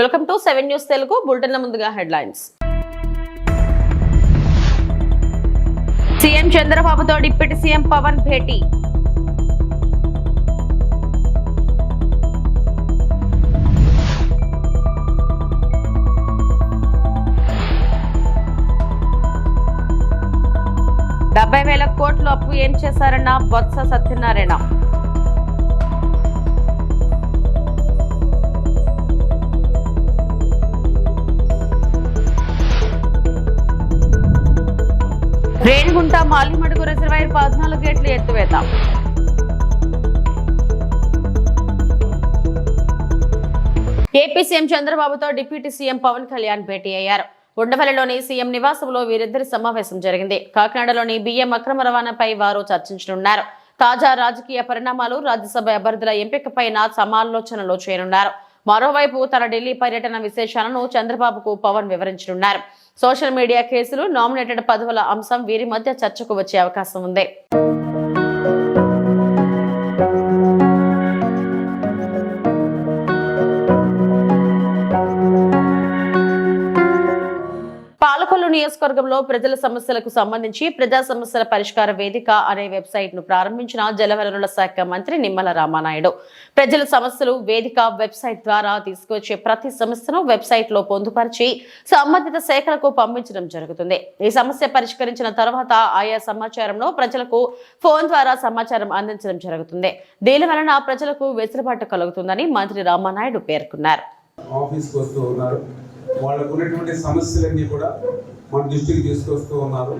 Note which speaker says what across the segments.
Speaker 1: Welcome to seven news Telugu bulletin ముందుగా headlines. CM చంద్రబాబుతో deputy CM Pawan భేటీ. డెబ్బై వేల కోట్లు అప్పు ఏం చేశారన్న బొత్స సత్యనారాయణ. రేణిగుంట మాలిమడుగు రిజర్వాయర్ పద్నాలుగు గేట్లు ఎత్తువేత. ఏపీ సీఎం చంద్రబాబుతో డిప్యూటీ సీఎం పవన్ కళ్యాణ్ భేటీ అయ్యారు. ఉండవల్లిలోని సీఎం నివాసంలో వీరిద్దరి సమావేశం జరిగింది. కాకినాడలోని బియ్యం అక్రమ రవాణాపై వారు చర్చించనున్నారు. తాజా రాజకీయ పరిణామాలు రాజ్యసభ అభ్యర్థుల ఎంపికపైన సమాలోచనలో చేరున్నారు. మరోవైపు తన ఢిల్లీ పర్యటన విశేషాలను చంద్రబాబుకు పవన్ వివరించనున్నారు. సోషల్ మీడియా కేసులు నామినేటెడ్ పదవుల అంశం వీరి మధ్య చర్చకు వచ్చే అవకాశం ఉంది. నియోజకవర్గంలో ప్రజల సమస్యలకు సంబంధించి ప్రజా సమస్యల పరిష్కార వేదిక అనే వెబ్సైట్ను ప్రారంభించిన జలవనరుల శాఖ మంత్రి నిమ్మల రామానాయుడు. ప్రజల సమస్యలు వేదిక వెబ్సైట్ ద్వారా తీసుకొచ్చే ప్రతి సమస్యను వెబ్సైట్లో పొందుపరిచి సంబంధిత శాఖలకు పంపించడం జరుగుతుంది. ఈ సమస్య పరిష్కరించిన తర్వాత ఆయా సమాచారంలో ప్రజలకు ఫోన్ ద్వారా సమాచారం అందించడం జరుగుతుంది. దీని వలన ప్రజలకు వెసులుబాటు కలుగుతుందని మంత్రి రామానాయుడు పేర్కొన్నారు.
Speaker 2: ఆఫీస్కి వస్తూ ఉన్నారు. వాళ్ళకు ఉన్నటువంటి సమస్యలన్నీ కూడా మన దృష్టికి తీసుకొస్తూ ఉన్నారు.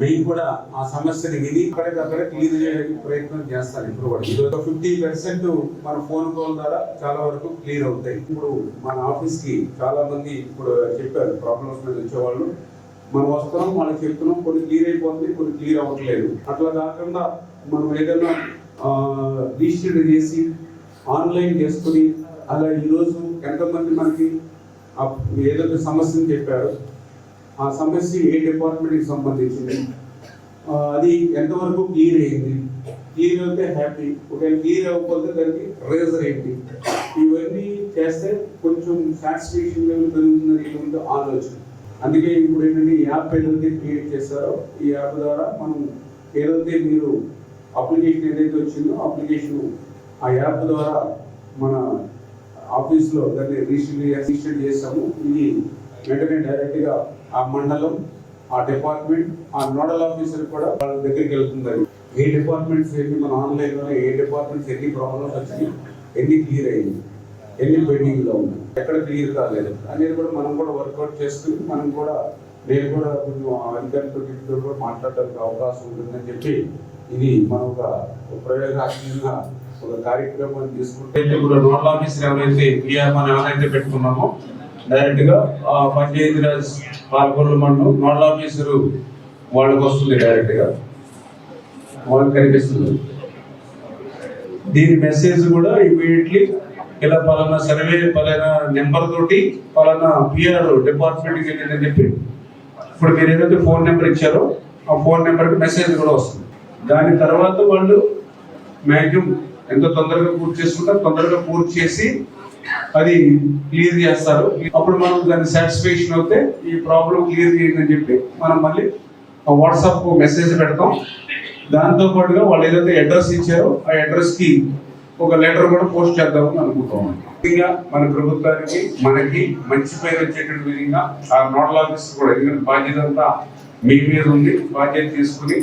Speaker 2: మేము కూడా ఆ సమస్యని విని అక్కడికక్కడ క్లియర్ చేయడానికి ప్రయత్నం చేస్తారు ఇప్పుడు కూడా. ఫిఫ్టీ పర్సెంట్ మన ఫోన్ కాల్ ద్వారా చాలా వరకు క్లియర్ అవుతాయి. ఇప్పుడు మన ఆఫీస్కి చాలా మంది ఇప్పుడు చెప్పారు ప్రాబ్లమ్స్ మీద వచ్చేవాళ్ళు. మనం వస్తున్నాం వాళ్ళకి చెప్తున్నాం కొన్ని క్లియర్ అయిపోతుంది కొన్ని క్లియర్ అవ్వట్లేదు. అట్లా కాకుండా మనం ఏదైనా రిజిస్టర్ చేసి ఆన్లైన్ చేసుకుని అలా ఈరోజు ఎంతమంది మనకి ఏదైతే సమస్యను చెప్పారు ఆ సమస్య ఏ డిపార్ట్మెంట్కి సంబంధించింది? అది ఎంతవరకు క్లియర్ అయింది? క్లియర్ అయితే హ్యాపీ ఒకవేళ క్లియర్ అవ్వకపోతే దానికి రేజర్ ఏంటి? ఇవన్నీ చేస్తే కొంచెం సాటిస్ఫాక్షన్ లెవెల్ ఇటువంటి ఆలోచన. అందుకే ఇప్పుడు ఏంటంటే ఈ యాప్ ఏదైతే క్రియేట్ చేస్తారో ఈ యాప్ ద్వారా మనం ఏదైతే మీరు అప్లికేషన్ ఏదైతే వచ్చిందో అప్లికేషన్ ఆ యాప్ ద్వారా మన ఆఫీస్లో దాన్ని రిజిస్టర్ రిజిస్టర్ చేస్తాము ఇది వెంటనే డైరెక్ట్గా ఆ మండలం ఆ డిపార్ట్మెంట్ ఆ నోడల్ ఆఫీసర్ కూడా వాళ్ళ దగ్గరికి వెళ్తుంది ఏ డిపార్ట్మెంట్స్ ఎన్ని మన ఆన్లైన్లో ఏ డిపార్ట్మెంట్స్ ఎన్ని ప్రాబ్లమ్స్ వచ్చినాయి ఎన్ని క్లియర్ అయ్యింది ఎన్ని పెండింగ్లో ఉన్నాయి ఎక్కడ క్లియర్ కాలేదు. అనేది కూడా మనం కూడా వర్కౌట్ చేసుకుని మనం కూడా నేను కూడా కొంచెం అధికారులతో వీటితో కూడా మాట్లాడడానికి అవకాశం ఉంటుందని చెప్పి ఇది మనం ఒక ప్రయోగాత్మకంగా ఒక కార్యక్రమాన్ని తీసుకుంటే ఇప్పుడు నోడల్ ఆఫీసర్ ఎవరైతే పిఆర్ మనం ఎవరైతే పెట్టుకున్నామో డైరెక్ట్గా ఆ పంచాయతీ రాజ్ పాల్గొండ మండలం నోడల్ ఆఫీసర్ వాళ్ళకి వస్తుంది డైరెక్ట్గా వాళ్ళకి కనిపిస్తుంది. దీని మెసేజ్ కూడా ఇమీడియట్లీ ఇలా పలానా సర్వే పలానా నెంబర్ తోటి పలానా పిఆర్ డిపార్ట్మెంట్కి వెళ్ళిందని చెప్పి. ఇప్పుడు మీరు ఏదైతే ఫోన్ నెంబర్ ఇచ్చారో ఆ ఫోన్ నెంబర్కి మెసేజ్ కూడా వస్తుంది. దాని తర్వాత వాళ్ళు మ్యాక్సిమం ఎంత తొందరగా పూర్తి చేసుకుంటారు తొందరగా పూర్తి చేసి అది క్లియర్ చేస్తారు. అప్పుడు మనం దాన్ని సాటిస్ఫాక్షన్ అవుతే ఈ ప్రాబ్లం క్లియర్ చేయండి చెప్పి మనం మళ్ళీ వాట్సాప్ మెసేజ్ పెడతాం. దాంతో పాటుగా వాళ్ళు ఏదైతే అడ్రస్ ఇచ్చారో ఆ అడ్రస్కి ఒక లెటర్ కూడా పోస్ట్ చేద్దామని అనుకుంటాం. ముఖ్యంగా మన ప్రభుత్వానికి మనకి మంచి పేరు వచ్చేటువంటి విధంగా ఆ నోడల్ ఆఫీస్ కూడా ఎందుకంటే బాధ్యత అంతా మీ మీద ఉంది. బాధ్యత తీసుకుని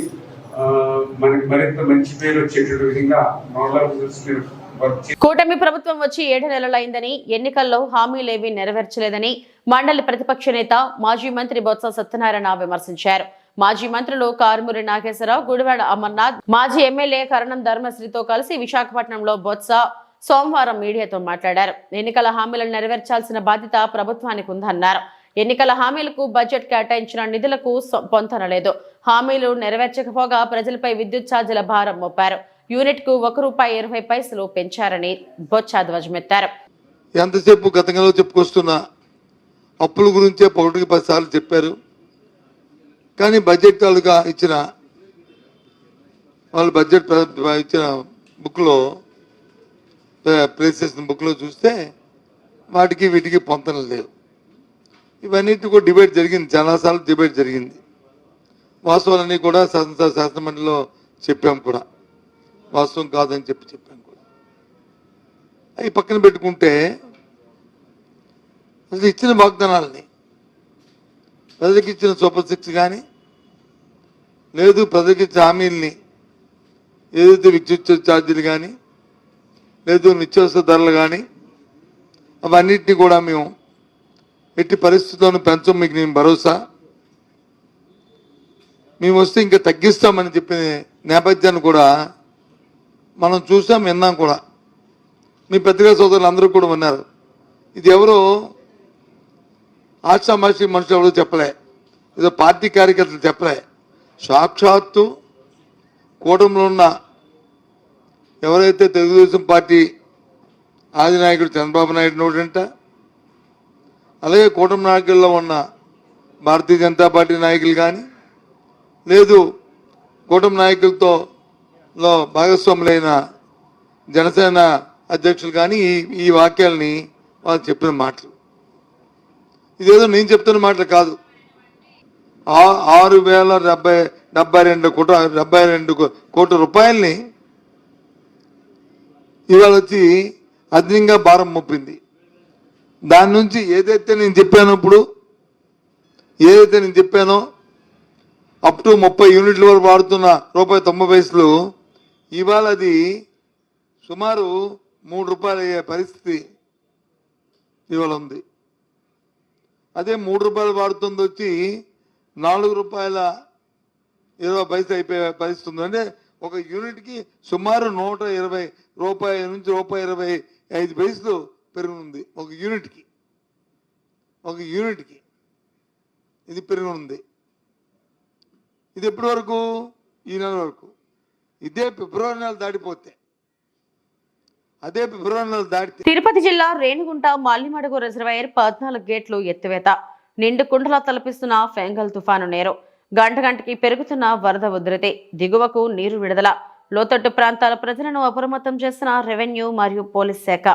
Speaker 2: మనకి మరింత మంచి పేరు వచ్చేటువంటి విధంగా నోడల్ ఆఫీసర్స్ మీరు
Speaker 1: కూటమి ప్రభుత్వం వచ్చి ఏడు నెలలైందని ఎన్నికల్లో హామీలేవీ నెరవేర్చలేదని మండలి ప్రతిపక్ష నేత మాజీ మంత్రి బొత్స సత్యనారాయణ విమర్శించారు. మాజీ మంత్రులు కారుమూరి నాగేశ్వరరావు గుడివాడ అమర్నాథ్ మాజీ ఎమ్మెల్యే కరణం ధర్మశ్రీతో కలిసి విశాఖపట్నంలో బొత్స సోమవారం మీడియాతో మాట్లాడారు. ఎన్నికల హామీలను నెరవేర్చాల్సిన బాధ్యత ప్రభుత్వానికి ఉందన్నారు. ఎన్నికల హామీలకు బడ్జెట్ కేటాయించిన నిధులకు పొంతనలేదు. హామీలు నెరవేర్చకపోగా ప్రజలపై విద్యుత్ ఛార్జీల భారం మోపారు. యూనిట్కు ఒక రూపాయి ఇరవై పైసలు పెంచారని బొత్స ధ్వజమెత్తారు
Speaker 3: ఎంతసేపు గతంలో చెప్పుకొస్తున్న అప్పుల గురించే ఒకటికి పది సార్లు చెప్పారు. కానీ బడ్జెట్ తాలూకా ఇచ్చిన వాళ్ళు బడ్జెట్ ఇచ్చిన బుక్లో ప్లేస్ చేసిన బుక్లో చూస్తే వాటికి వీటికి పొంతన లేవు. ఇవన్నిటి కూడా డిబేట్ జరిగింది. చాలాసార్లు డిబేట్ జరిగింది. వాస్తవాలన్నీ కూడా శాసన శాసనమండలిలో చెప్పాం కూడా. వాస్తవం కాదని చెప్పి చెప్పాను కూడా. అవి పక్కన పెట్టుకుంటే అసలు ఇచ్చిన వాగ్దానాలని ప్రజలకు ఇచ్చిన సూపర్ సిక్స్ కానీ లేదు ప్రజలకు ఇచ్చిన హామీల్ని ఏదైతే విద్యుత్ ఛార్జీలు కానీ లేదు నిత్యావసర ధరలు కానీ అవన్నిటిని కూడా మేము ఎట్టి పరిస్థితుల్లోనూ పెంచం మీకు నేను భరోసా. మేము వస్తే ఇంకా తగ్గిస్తామని చెప్పిన నేపథ్యాన్ని కూడా మనం చూసాం విన్నాం కూడా. మీ పెద్దగా సోదరులు అందరూ కూడా ఉన్నారు ఇది ఎవరో ఆశామాషి మనుషులు ఎవరో చెప్పలే. ఏదో పార్టీ కార్యకర్తలు చెప్పలే. సాక్షాత్తు కూటమిలో ఉన్న ఎవరైతే తెలుగుదేశం పార్టీ ఆదినాయకుడు చంద్రబాబు నాయుడు నోడంట అలాగే కూటమి నాయకుల్లో ఉన్న భారతీయ జనతా పార్టీ నాయకులు కానీ లేదు కూటమి నాయకులతో లో భాగస్వాములైన జనసేన అధ్యక్షులు కానీ ఈ ఈ వాక్యాలని వాళ్ళు చెప్పిన మాటలు. ఇదేదో నేను చెప్తున్న మాటలు కాదు. ఆ- ఆరు వేల డెబ్బై డెబ్బై రెండు కోట డెబ్బై రెండు కోట్ల రూపాయల్ని ఇవాళ వచ్చి అదనంగా భారం మోపింది. దాని నుంచి ఏదైతే నేను చెప్పానో ఇప్పుడు ఏదైతే నేను చెప్పానో అప్ టు ముప్పై యూనిట్ల వరకు వాడుతున్న రూపాయి తొంభై పైసలు ఇవాళ అది సుమారు మూడు రూపాయలు అయ్యే పరిస్థితి ఇవాళ ఉంది. అదే మూడు రూపాయలు వాడుతుంది వచ్చి నాలుగు రూపాయల ఇరవై పైసలు అయిపోయే పరిస్థితి ఉంది. అంటే ఒక యూనిట్కి సుమారు నూట ఇరవై రూపాయల నుంచి రూపాయి ఇరవై ఐదు పైసలు పెరుగునుంది ఒక యూనిట్కి. ఒక యూనిట్కి ఇది పెరుగునుంది ఇది ఎప్పటి వరకు? ఈ నెల వరకు. ఇదే ఫిబ్రవరి నెల దాటిపోతే. అదే ఫిబ్రవరి నెల దాటితే.
Speaker 1: తిరుపతి జిల్లా రేణిగుంట మల్లిమడుగు రిజర్వాయర్ పద్నాలుగు గేట్లు ఎత్తివేత. నిండు కుండలా తలపిస్తున్న ఫెంగల్ తుఫాను నేరు. గంట గంటకి పెరుగుతున్న వరద ఉధృతి. దిగువకు నీరు విడుదల. లోతట్టు ప్రాంతాల ప్రజలను అప్రమత్తం చేసిన రెవెన్యూ మరియు పోలీస్ శాఖ.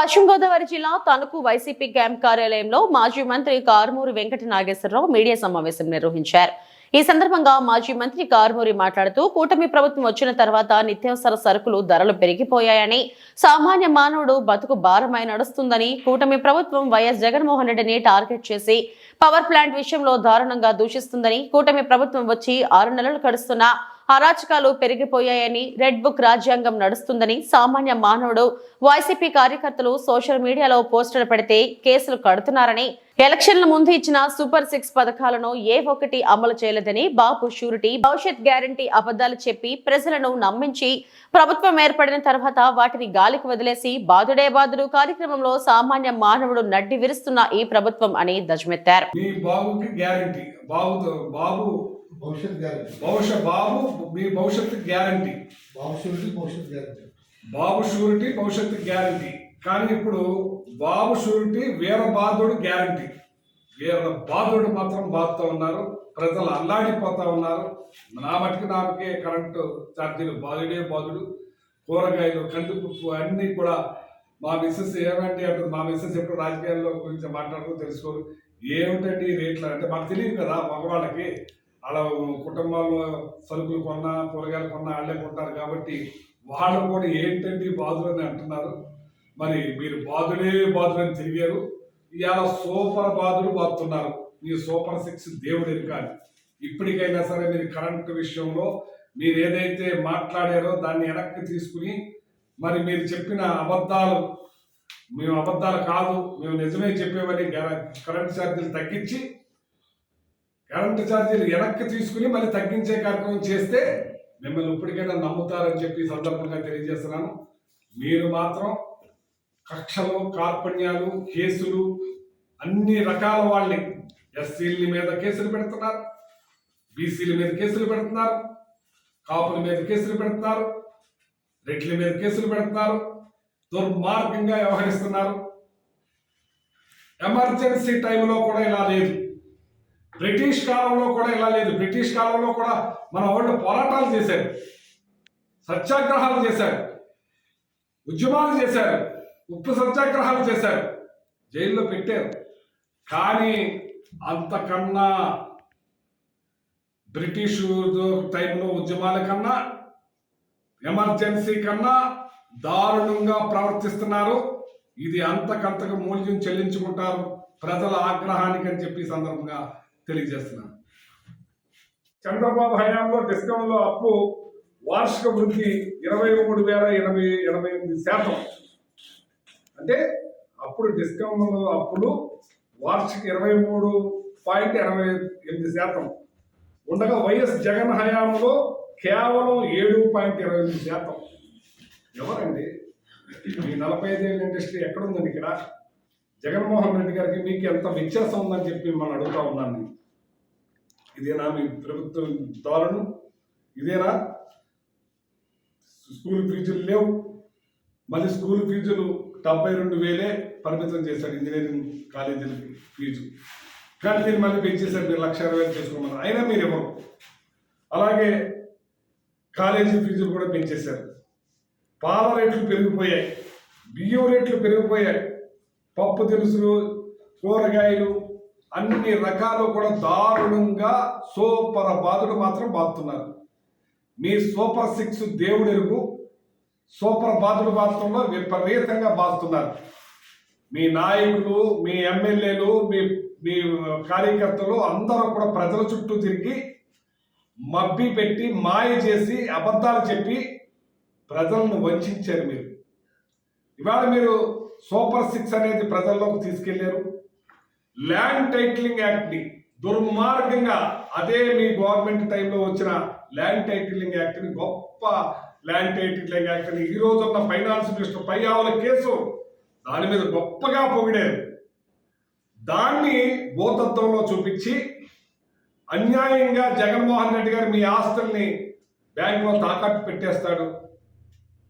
Speaker 1: పశ్చిమ గోదావరి జిల్లా తణుకు వైసీపీ క్యాంప్ కార్యాలయంలో మాజీ మంత్రి కారుమూరి వెంకట నాగేశ్వరరావు మీడియా సమావేశం నిర్వహించారు. ఈ సందర్భంగా మాజీ మంత్రి కారుమూరి మాట్లాడుతూ కూటమి ప్రభుత్వం వచ్చిన తర్వాత నిత్యావసర సరుకులు ధరలు పెరిగిపోయాయని సామాన్య మానవుడు బతుకు భారమై నడుస్తుందని కూటమి ప్రభుత్వం వైఎస్ జగన్మోహన్ రెడ్డిని టార్గెట్ చేసి పవర్ ప్లాంట్ విషయంలో దారుణంగా దూషిస్తుందని కూటమి ప్రభుత్వం వచ్చి ఆరు నెలలు గడుస్తున్నా అరాచకాలు పెరిగిపోయాయని రెడ్ బుక్ రాజ్యాంగం నడుస్తుందని సామాన్య మానవుడు వైసీపీ కార్యకర్తలు సోషల్ మీడియాలో పోస్టులు పెడితే కేసులు కడుతున్నారని ఎలక్షన్ల ముందు ఇచ్చిన సూపర్ సిక్స్ పథకాలను ఏ ఒక్కటి అమలు చేయలేదని బాబు షూరిటీ భవిష్యత్ గ్యారంటీ అబద్ధాలు చెప్పి ప్రజలను నమ్మించి ప్రభుత్వం ఏర్పడిన తర్వాత వాటిని గాలికి వదిలేసి బాదుడే బాదుడు కార్యక్రమంలో సామాన్య మానవుడు నడ్డి విరుస్తున్న ఈ ప్రభుత్వం అని
Speaker 4: దజమెత్తారు బాబుకి బాబు
Speaker 5: భవిష్యత్ గ్యారెంటీ.
Speaker 4: భవిష్య బాబు మీ భవిష్యత్తు గ్యారంటీ.
Speaker 5: భవిష్యత్తు భవిష్యత్ గ్యారెంటీ.
Speaker 4: బాబు షూరిటీ భవిష్యత్తు గ్యారంటీ. కానీ ఇప్పుడు బాబు షూరిటీ వీర బాధుడు గ్యారంటీ. వీర బాధుడు మాత్రం బాధతో ఉన్నారు. ప్రజలు అల్లాడిపోతా ఉన్నారు. నా మటుకు నాకే కరెంటు ఛార్జీలు బాధుడే బాధుడు. కూరగాయలు కందిపప్పు అన్నీ కూడా మా మిస్సెస్ ఏమంటే అంటుంది మా మిస్సెస్ ఎప్పుడు రాజకీయాల్లో గురించి మాట్లాడుతూ తెలుసుకోరు. ఏమిటండి రేట్లు? అంటే మాకు తెలియదు కదా మగవాళ్ళకి. అలా కుటుంబాల్లో సరుకులు కొన్నా కూరగాయలు కొన్నా వాళ్ళే కొంటారు కాబట్టి వాళ్ళు కూడా ఏంటండి బాధులు అని అంటున్నారు. మరి మీరు బాధుడే బాధులు అని తిరిగారు ఇవాళ సూపర్ బాధులు బాధుతున్నారు. మీ సూపర్ సిక్స్ దేవుడు ఎరకాలి ఇప్పటికైనా సరే మీరు కరెంటు విషయంలో మీరు ఏదైతే మాట్లాడారో దాన్ని వెనక్కి తీసుకుని మరి మీరు చెప్పిన అబద్ధాలు మేము అబద్ధాలు కాదు మేము నిజమే చెప్పేవని కరెంట్ ఛార్జీలు తగ్గించి కరెంటు ఛార్జీలు వెనక్కి తీసుకుని మళ్ళీ తగ్గించే కార్యక్రమం చేస్తే మిమ్మల్ని ఇప్పటికైనా నమ్ముతారని చెప్పి సందర్భంగా తెలియజేస్తున్నాను. మీరు మాత్రం కక్షలు కార్పణ్యాలు కేసులు అన్ని రకాల వాళ్ళని ఎస్సీల మీద కేసులు పెడుతున్నారు బీసీల మీద కేసులు పెడుతున్నారు కాపుల మీద కేసులు పెడుతున్నారు రెడ్ల మీద కేసులు పెడుతున్నారు దుర్మార్గంగా వ్యవహరిస్తున్నారు. ఎమర్జెన్సీ టైంలో కూడా ఇలా లేదు. బ్రిటిష్ కాలంలో కూడా ఇలా లేదు. బ్రిటిష్ కాలంలో కూడా మన వాళ్ళు పోరాటాలు చేశారు. సత్యాగ్రహాలు చేశారు. ఉద్యమాలు చేశారు. ఉప్పు సత్యాగ్రహాలు చేశారు. జైల్లో పెట్టారు. కానీ అంతకన్నా బ్రిటిష్ టైంలో ఉద్యమాల కన్నా ఎమర్జెన్సీ కన్నా దారుణంగా ప్రవర్తిస్తున్నారు. ఇది అంతకంతకు మూల్యం చెల్లించుకుంటారు ప్రజల ఆగ్రహానికి అని చెప్పి సందర్భంగా తెలియజేస్తున్నాను. చంద్రబాబు హయాంలో డిస్కౌంట్లో అప్పు వార్షిక వృద్ధి ఇరవై మూడు వేల ఎనభై ఎనభై ఎనిమిది శాతం. అంటే అప్పుడు డిస్కౌంట్లో అప్పులు వార్షిక ఇరవై మూడు పాయింట్ ఎనభై ఎనిమిది శాతం. ఉండగా వైఎస్ జగన్ హయాంలో కేవలం ఏడు పాయింట్ ఇరవై ఎనిమిది శాతం. ఎవరండి? ఈ నలభై ఐదేళ్ళ ఇండస్ట్రీ ఎక్కడుందండి ఇక్కడ? జగన్మోహన్ రెడ్డి గారికి మీకు ఎంత వ్యత్యాసం ఉందని చెప్పి మిమ్మల్ని అడుగుతా ఉన్నాను నేను. ఇదేనా మీ ప్రభుత్వం దారుణం ఇదేనా? స్కూల్ ఫీజులు లేవు. మళ్ళీ స్కూల్ ఫీజులు డెబ్బై రెండు వేలే పరిమితం చేశాడు ఇంజనీరింగ్ కాలేజీలకి ఫీజు. కానీ దీన్ని మళ్ళీ పెంచేశారు మీరు లక్ష ఇరవై వేలు చేసుకోమన్నారు. అయినా మీరు ఇవ్వరు. అలాగే కాలేజీ ఫీజులు కూడా పెంచేశారు. పాల రేట్లు పెరిగిపోయాయి. బియ్యం రేట్లు పెరిగిపోయాయి. పప్పు దినుసులు కూరగాయలు అన్ని రకాలు కూడా దారుణంగా సూపర్ బాధలు మాత్రం బాధుతున్నారు మీ సూపర్ సిక్స్ దేవుడెరుగు సూపర్ బాధుడు మాత్రంలో విపరీతంగా బాధుతున్నారు మీ నాయకులు మీ ఎమ్మెల్యేలు మీ మీ కార్యకర్తలు అందరూ కూడా ప్రజల చుట్టూ తిరిగి మబ్బి పెట్టి మాయ చేసి అబద్ధాలు చెప్పి ప్రజలను వంచారు మీరు. ఇవాళ మీరు సూపర్ సిక్స్ అనేది ప్రజల్లోకి తీసుకెళ్ళారు. ల్యాండ్ టైటిలింగ్ యాక్ట్ని దుర్మార్గంగా అదే మీ గవర్నమెంట్ టైంలో వచ్చిన ల్యాండ్ టైటిలింగ్ యాక్ట్ని గొప్ప ల్యాండ్ టైటిలింగ్ యాక్ట్ని ఈ రోజు ఉన్న ఫైనాన్స్ మినిస్టర్ పయ్యావుల కేసు. దాని మీద గొప్పగా పొగిడారు. దాన్ని భూతత్వంలో చూపించి అన్యాయంగా జగన్మోహన్ రెడ్డి గారు మీ ఆస్తుల్ని బ్యాంకులో తాకట్టు పెట్టేస్తాడు.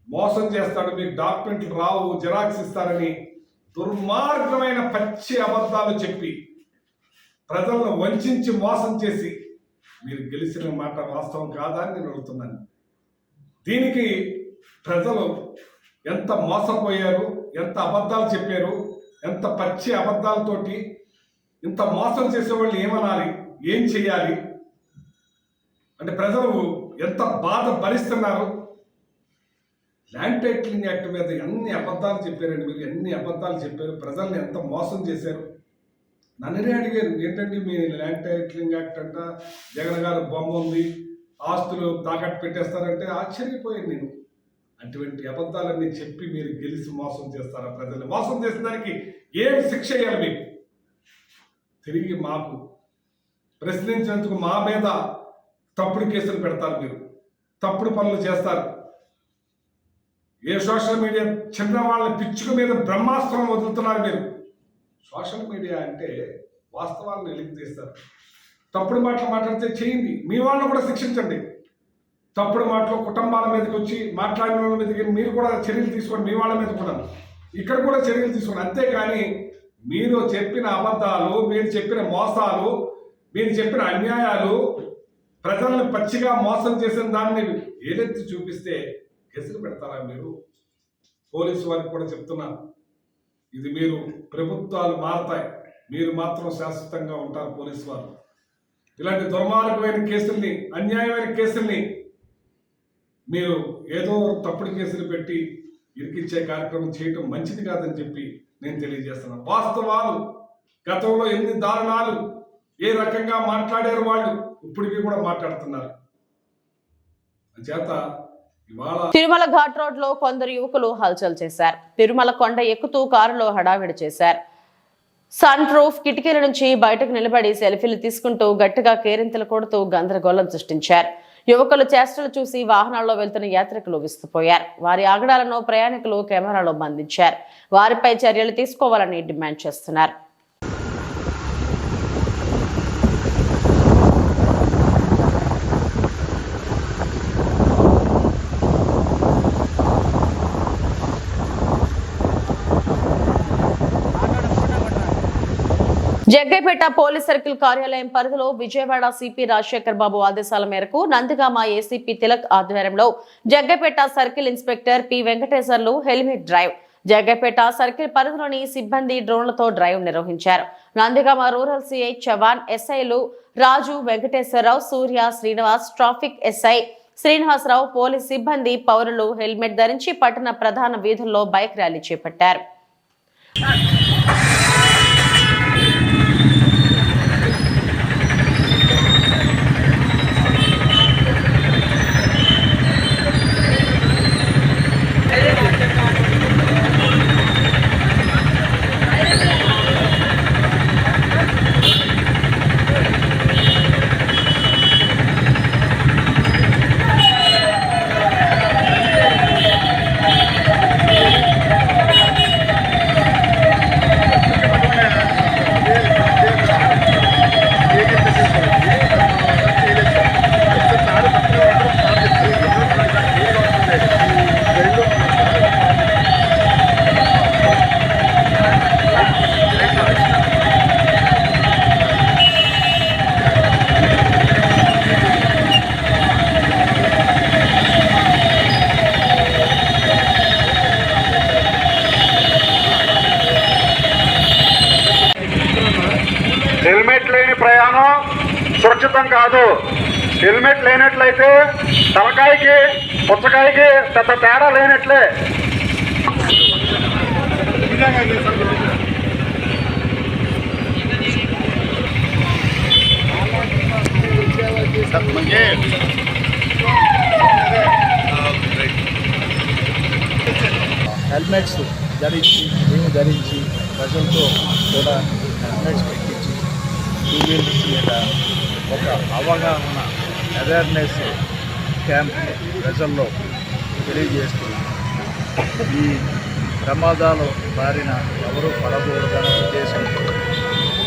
Speaker 4: మోసం చేస్తాడు. మీకు డాక్యుమెంట్లు రావు జిరాక్స్ ఇస్తారని దుర్మార్గమైన పచ్చి అబద్ధాలు చెప్పి ప్రజలను వంచి మోసం చేసి మీరు గెలిచిన మాట వాస్తవం కాదా అని నేను అడుగుతున్నాను. దీనికి ప్రజలు ఎంత మోసపోయారు ఎంత అబద్ధాలు చెప్పారు ఎంత పచ్చి అబద్ధాలతోటి ఇంత మోసం చేసేవాళ్ళు ఏమనాలి ఏం చేయాలి? అంటే ప్రజలు ఎంత బాధ భరిస్తున్నారు ల్యాండ్ టైటిలింగ్ యాక్ట్ మీద ఎన్ని అబద్ధాలు చెప్పారండి మీరు? ఎన్ని అబద్ధాలు చెప్పారు? ప్రజల్ని ఎంత మోసం చేశారు? నన్ననే అడిగారు ఏంటండి మీ ల్యాండ్ టైటిలింగ్ యాక్ట్ అంట? జగన్ గారు బొమ్మ ఉంది ఆస్తులు తాకట్టు పెట్టేస్తారంటే ఆశ్చర్యపోయాను నేను. అటువంటి అబద్ధాలన్నీ చెప్పి మీరు గెలిచి మోసం చేస్తారా ప్రజల్ని? మోసం చేసిన దానికి ఏం శిక్ష వేయాలి మీకు? తిరిగి మాకు ప్రశ్నించినందుకు మా మీద తప్పుడు కేసులు పెడతారు మీరు. తప్పుడు పనులు చేస్తారు. ఏ సోషల్ మీడియా చిన్న వాళ్ళ పిచ్చుక మీద బ్రహ్మాస్త్రం వదులుతున్నారు మీరు. సోషల్ మీడియా అంటే వాస్తవాలను వెలికి తీస్తారు తప్పుడు మాటలు మాట్లాడితే చేయండి. మీ వాళ్ళని కూడా శిక్షించండి. తప్పుడు మాటలు కుటుంబాల మీదకి వచ్చి మాట్లాడిన వాళ్ళ మీదకి మీరు కూడా చర్యలు తీసుకోండి. మీ వాళ్ళ మీద కూడా. ఇక్కడ కూడా చర్యలు తీసుకోండి. అంతేకాని మీరు చెప్పిన అబద్ధాలు మీరు చెప్పిన మోసాలు మీరు చెప్పిన అన్యాయాలు ప్రజల్ని పచ్చిగా మోసం చేసిన దాన్ని ఏదెత్తి చూపిస్తే కేసులు పెడతారా మీరు? పోలీసు వారికి కూడా చెప్తున్నాను. ఇది మీరు ప్రభుత్వాలు మారతాయి. మీరు మాత్రం శాశ్వతంగా ఉంటారు పోలీసు వారు. ఇలాంటి దుర్మార్గమైన కేసుల్ని అన్యాయమైన కేసుల్ని మీరు ఏదో తప్పుడు కేసులు పెట్టి ఇరికిచ్చే కార్యక్రమం చేయటం మంచిది కాదని చెప్పి నేను తెలియజేస్తున్నాను వాస్తవాలు గతంలో ఎన్ని దారుణాలు ఏ రకంగా మాట్లాడారు వాళ్ళు ఇప్పటికీ కూడా మాట్లాడుతున్నారు. చేత
Speaker 1: తిరుమల ఘాట్ రోడ్లో కొందరు యువకులు హల్చల్ చేశారు. తిరుమల కొండ ఎక్కుతూ కారులో హడావిడి చేశారు. సన్ రూఫ్ కిటికీల నుంచి బయటకు నిలబడి సెల్ఫీలు తీసుకుంటూ గట్టిగా కేరింతలు కొడుతూ గందరగోళం సృష్టించారు. యువకులు చేష్టలు చూసి వాహనాల్లో వెళ్తున్న యాత్రికులు విస్తుపోయారు. వారి ఆగడాలను ప్రయాణికులు కెమెరాలో బంధించారు. వారిపై చర్యలు తీసుకోవాలని డిమాండ్ చేస్తున్నారు. జగ్గైపేట పోలీస్ సర్కిల్ కార్యాలయం పరిధిలో విజయవాడ సిపి రాజశేఖర్ బాబు ఆదేశాల మేరకు నందిగామ ఏసీపీ తిలక్ ఆధ్వర్యంలో Jaggaiahpeta circle inspector P Venkateswarlu helmet drive. Jaggaiahpeta circle పరిధిలోని సిబ్బంది డ్రోన్లతో డ్రైవ్ నిర్వహించారు. నందిగామ రూరల్ సిఐ చవాన్ ఎస్ఐలు Raju Venkateswararao Surya Srinivas traffic SI Srinivasarao police సిబ్బంది పౌరులు హెల్మెట్ ధరించి పట్టణ ప్రధాన వీధుల్లో బైక్ ర్యాలీ చేపట్టారు.
Speaker 6: కాదు. హెల్మెట్ లేనట్లయితే తలకాయకి పుచ్చకాయకి పెద్ద తేడా లేనట్లే.
Speaker 7: హెల్మెట్స్ ధరించి మేము ధరించి ప్రజలతో కూడా హెల్మెట్స్ పెట్టించి టూ వీలర్స్ లేదా ఒక అవగాహన అవేర్నెస్ క్యాంప్ ప్రజల్లో తెలియజేస్తూ ఈ ప్రమాదాలు బారిన ఎవరు పడకూడదనే ఉద్దేశంతో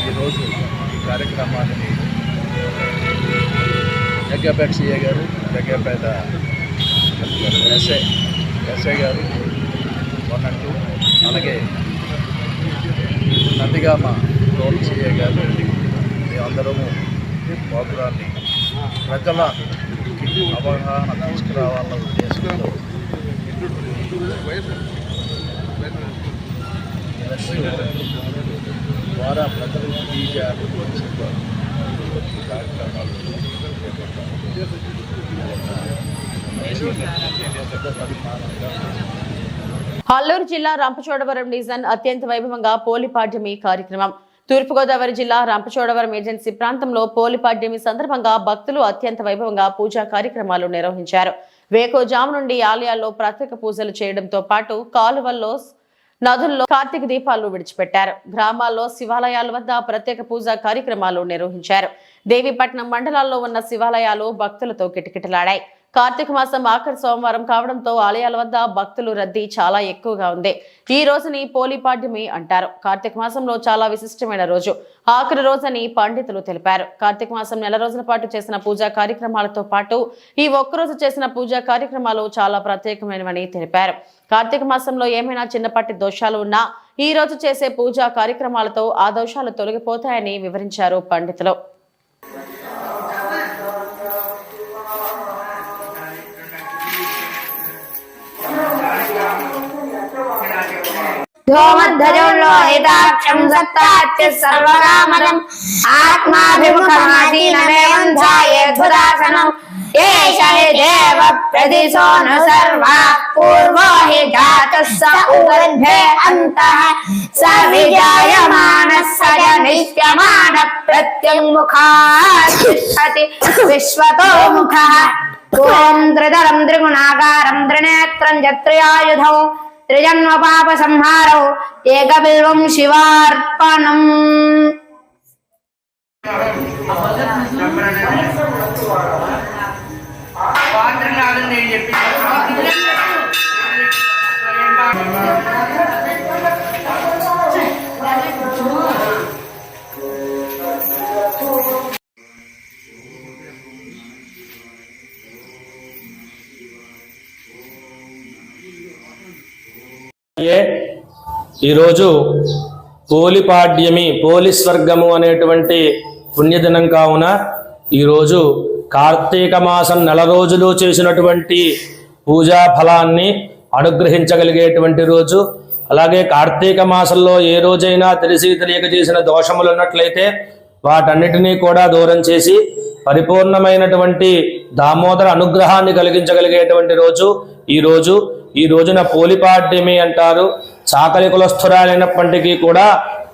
Speaker 7: ఈరోజు ఈ కార్యక్రమాన్ని జగ్గపేట సీఏ గారు జగ్గపేట ఎస్ఐ ఎస్ఐ గారు ఉన్నట్టు అలాగే నందిగామ టోల్ సీఏ గారు మేమందరము ప్రోగ్రాన్ని ప్రజల అవగాహన తీసుకురావాలన్న ఉద్దేశంలో ద్వారా ప్రజలకు తెలియజేయాలని కార్యక్రమాలు
Speaker 1: అల్లూరు జిల్లా రంపచోడవరం డివిజన్ అత్యంత వైభవంగా పోలిపాడ్యమి కార్యక్రమం. తూర్పుగోదావరి జిల్లా రంపచోడవరం ఏజెన్సీ ప్రాంతంలో పోలిపాడ్యమి సందర్భంగా భక్తులు అత్యంత వైభవంగా పూజా కార్యక్రమాలు నిర్వహించారు. వేకోజాము నుండి ఆలయాల్లో ప్రత్యేక పూజలు చేయడంతో పాటు కాలువల్లో నదుల్లో కార్తీక దీపాలు విడిచిపెట్టారు. గ్రామాల్లో శివాలయాల వద్ద ప్రత్యేక పూజా కార్యక్రమాలు నిర్వహించారు. దేవీపట్నం మండలాల్లో ఉన్న శివాలయాలు భక్తులతో కిటకిటలాడాయి. కార్తీక మాసం ఆఖరి సోమవారం కావడంతో ఆలయాల వద్ద భక్తులు రద్దీ చాలా ఎక్కువగా ఉంది. ఈ రోజుని పోలిపాడ్యమి అంటారు. కార్తీక మాసంలో చాలా విశిష్టమైన రోజు. ఆఖరి రోజని పండితులు తెలిపారు. కార్తీక మాసం నెల రోజుల పాటు చేసిన పూజా కార్యక్రమాలతో పాటు ఈ ఒక్కరోజు చేసిన పూజా కార్యక్రమాలు చాలా ప్రత్యేకమైనవని తెలిపారు. కార్తీక మాసంలో ఏమైనా చిన్నపాటి దోషాలు ఉన్నా ఈ రోజు చేసే పూజా కార్యక్రమాలతో ఆ దోషాలు తొలగిపోతాయని వివరించారు పండితులు.
Speaker 8: धोमध्वजो लोहिताक्षं सत्ताच्य सर्वकामदम् आत्माभिमुखमासीनमेवन्धायेद्भुदासनम् एष हि स उगन्धे अन्तः। स विजायमानः स विश्वतो मुखः। ॐ त्रिनेत्रं च త్రిజన్మ పాప సంహారో ఏకబిల్వం శివార్పణం
Speaker 9: ఏ ఈరోజు పోలిపాడ్యమి పోలిస్వర్గము అనేటువంటి పుణ్యదినం కావున ఈరోజు కార్తీక మాసం నెల రోజులు చేసినటువంటి పూజా ఫలాన్ని అనుగ్రహించగలిగేటువంటి రోజు. అలాగే కార్తీక మాసంలో ఏ రోజైనా తెలిసి తెలియక చేసిన దోషములు ఉన్నట్లయితే వాటన్నిటినీ కూడా దూరం చేసి పరిపూర్ణమైనటువంటి దామోదర అనుగ్రహాన్ని కలిగించగలిగేటువంటి రోజు. ఈ రోజు ఈ రోజున పోలిపాడ్యమి అంటారు. చాకలి కులస్థురాలైనప్పటికీ కూడా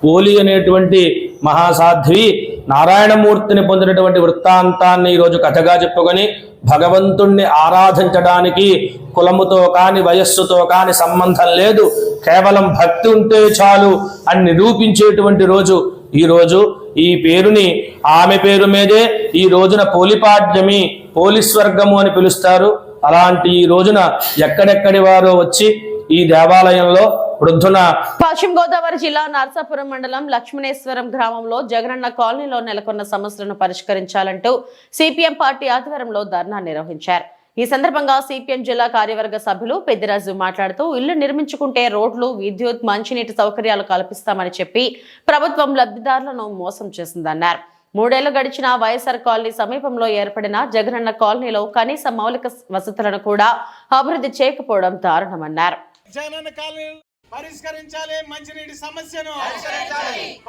Speaker 9: పోలి అనేటువంటి మహాసాధ్వి నారాయణమూర్తిని పొందినటువంటి వృత్తాంతాన్ని ఈరోజు కథగా చెప్పుకొని భగవంతుణ్ణి ఆరాధించడానికి కులముతో కాని వయస్సుతో కాని సంబంధం లేదు. కేవలం భక్తి ఉంటే చాలు అని నిరూపించేటువంటి రోజు ఈ రోజు. ఈ పేరుని ఆమె పేరు మీదే ఈ రోజున పోలిపాడ్యమి పోలిస్వర్గము అని పిలుస్తారు. అలాంటి ఈ రోజున ఎక్కడెక్కడి వారో వచ్చి ఈ దేవాలయంలో వృద్ధున
Speaker 1: పశ్చిమ గోదావరి జిల్లా నర్సాపురం మండలం లక్ష్మణేశ్వరం గ్రామంలో జగనన్న కాలనీలో నెలకొన్న సమస్యలను పరిష్కరించాలంటూ సిపిఎం పార్టీ ఆధ్వర్యంలో ధర్నా నిర్వహించారు. ఈ సందర్భంగా సిపిఎం జిల్లా కార్యవర్గ సభ్యులు పెద్దిరాజు మాట్లాడుతూ ఇల్లు నిర్మించుకుంటే రోడ్లు విద్యుత్ మంచినీటి సౌకర్యాలు కల్పిస్తామని చెప్పి ప్రభుత్వం లబ్ధిదారులను మోసం చేసిందన్నారు. మూడేళ్ళు గడిచిన వైఎస్ఆర్ కాలనీ సమీపంలో ఏర్పడిన జగనన్న కాలనీలో కనీస మౌలిక వసతులను కూడా అభివృద్ధి చేయకపోవడం దారుణమన్నారు.
Speaker 10: జగనన్న కాలనీ పరిష్కరించాలి మంచినీటి సమస్యను.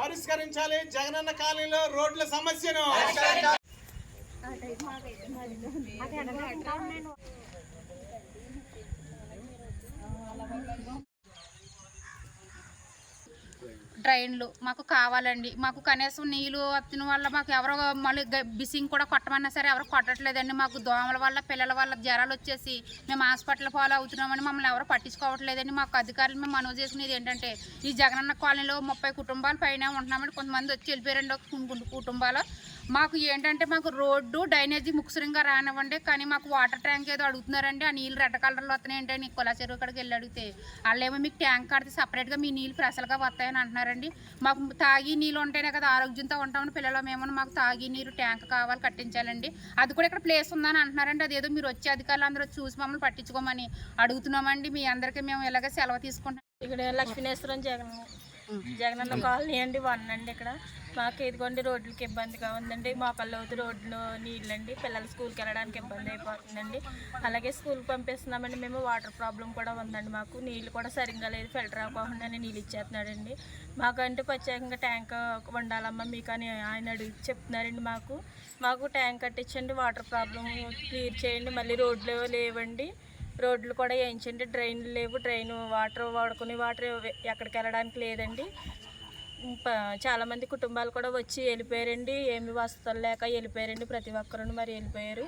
Speaker 10: పరిష్కరించాలి. జగనన్న కాలనీలో రోడ్ల సమస్యను.
Speaker 11: డ్రైన్లు మాకు కావాలండి. మాకు కనీసం నీళ్ళు వచ్చిన వల్ల మాకు ఎవరో మళ్ళీ బిసింగ్ కూడా కొట్టమన్నా సరే ఎవరు కొట్టట్లేదండి. మాకు దోమల వల్ల పిల్లల వల్ల జ్వరాలు వచ్చేసి మేము హాస్పిటల్ ఫాలో అవుతున్నామని మమ్మల్ని ఎవరు పట్టించుకోవట్లేదండి. మాకు అధికారులు మేము మనవి చేసుకునేది ఏంటంటే ఈ జగనన్న కాలనీలో ముప్పై కుటుంబాలు పైన ఉంటున్నామని కొంతమంది వచ్చి వెళ్ళిపోయారండి. ఒక కుటుంబాలు. మాకు ఏంటంటే మాకు రోడ్డు డ్రైనేజీ ముక్సరంగా రానివ్వండి కానీ మాకు వాటర్ ట్యాంక్ ఏదో అడుగుతున్నారండి. ఆ నీళ్ళు రెడ్ కలర్లో వస్తున్నాయి ఏంటంటే కొలా చెరువు కాడికి వెళ్ళి అడిగితే వాళ్ళేమో మీకు ట్యాంక్ కడితే సపరేట్గా మీ నీళ్ళు ఫ్రెషల్గా వస్తాయని అంటున్నారండి. మాకు తాగి నీళ్ళు ఉంటేనే కదా ఆరోగ్యంతో ఉంటామని పిల్లలు మేము మాకు తాగి నీరు ట్యాంక్ కావాలి కట్టించాలండి. అది కూడా ఇక్కడ ప్లేస్ ఉందని అంటున్నారండి. అదేదో మీరు వచ్చే అధికారులు అందరూ చూసి మమ్మల్ని పట్టించుకోమని అడుగుతున్నామండి. మీ అందరికీ మేము ఇలాగే సెలవు తీసుకుంటాం.
Speaker 12: ఇక్కడ లక్ష్మీనేశ్వరం జగన్. జగనన్న కాలనీ అండి వన్ అండి ఇక్కడ. మాకు ఇదిగోండి రోడ్లకి ఇబ్బందిగా ఉందండి. మోకాళ్ళ లోతు రోడ్లు నీళ్ళండి పిల్లలు స్కూల్కి వెళ్ళడానికి ఇబ్బంది అయిపోతుందండి. అలాగే స్కూల్కి పంపిస్తున్నామండి. మేము వాటర్ ప్రాబ్లం కూడా ఉందండి మాకు. నీళ్ళు కూడా సరిగ్గా లేదు ఫిల్టర్ అవ్వకుండానే నీళ్ళు ఇచ్చేస్తున్నాడండి. మాకంటే ప్రత్యేకంగా ట్యాంక్ ఉండాలమ్మా మీకు అని ఆయన అడిగి చెప్తున్నారండి మాకు. మాకు ట్యాంక్ కట్టించండి వాటర్ ప్రాబ్లం క్లియర్ చేయండి మళ్ళీ రోడ్లు లేవండి. రోడ్లు కూడా వేయించండి డ్రైన్లు లేవు. డ్రైన్ వాటర్ వాడుకునే వాటర్ ఎక్కడికి వెళ్ళడానికి లేదండి. చాలామంది కుటుంబాలు కూడా వచ్చి వెళ్ళిపోయారండి. ఏమి వసతులు లేక వెళ్ళిపోయారండి. ప్రతి ఒక్కరు మరి వెళ్ళిపోయారు.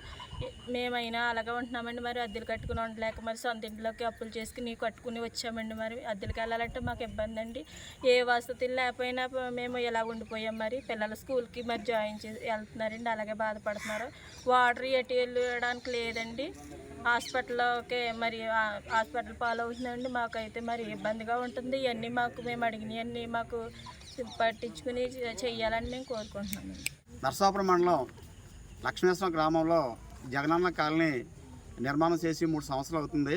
Speaker 12: మేమైనా అలాగే ఉంటున్నామండి మరి. అద్దెలు కట్టుకుని ఉండలేక మరి సొంత ఇంట్లోకి అప్పులు చేసుకుని కట్టుకుని వచ్చామండి మరి. అద్దెలకు వెళ్ళాలంటే మాకు ఇబ్బంది అండి ఏ వసతులు లేకపోయినా మేము ఇలా ఉండిపోయాం మరి. పిల్లలు స్కూల్కి మరి జాయిన్ చేసి వెళ్తున్నారండి. అలాగే బాధపడుతున్నారు. వాటర్ ఎటు వెళ్ళడానికి లేదండి. హాస్పిటల్లోకి మరి హాస్పిటల్ హాస్పిటల్ పాలవుతుందండి మాకైతే మరి ఇబ్బందిగా ఉంటుంది. ఇవన్నీ మాకు మేము అడిగినవన్నీ మాకు పట్టించుకుని చెయ్యాలని మేము కోరుకుంటున్నాం
Speaker 10: నర్సాపురం మండలం లక్ష్మేశ్వరం గ్రామంలో జగనన్న కాలనీ నిర్మాణం చేసి మూడు సంవత్సరాలు అవుతుంది.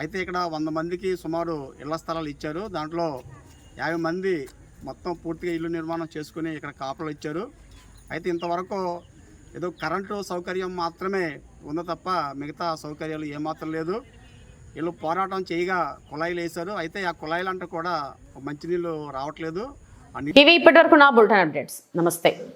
Speaker 10: అయితే ఇక్కడ వంద మందికి సుమారు ఇళ్ళ స్థలాలు ఇచ్చారు. దాంట్లో యాభై మంది మొత్తం పూర్తిగా ఇల్లు నిర్మాణం చేసుకుని ఇక్కడ కాపులు ఇచ్చారు. అయితే ఇంతవరకు ఏదో కరెంటు సౌకర్యం మాత్రమే ఉంది తప్ప మిగతా సౌకర్యాలు ఏమాత్రం లేదు. వీళ్ళు పోరాటం చేయగా కుళాయిలు వేశారు. అయితే ఆ కుళాయిలు అంటే కూడా మంచినీళ్ళు రావట్లేదు.
Speaker 1: ఇవి ఇప్పటివరకు నా బులెటిన్ అప్డేట్స్. నమస్తే.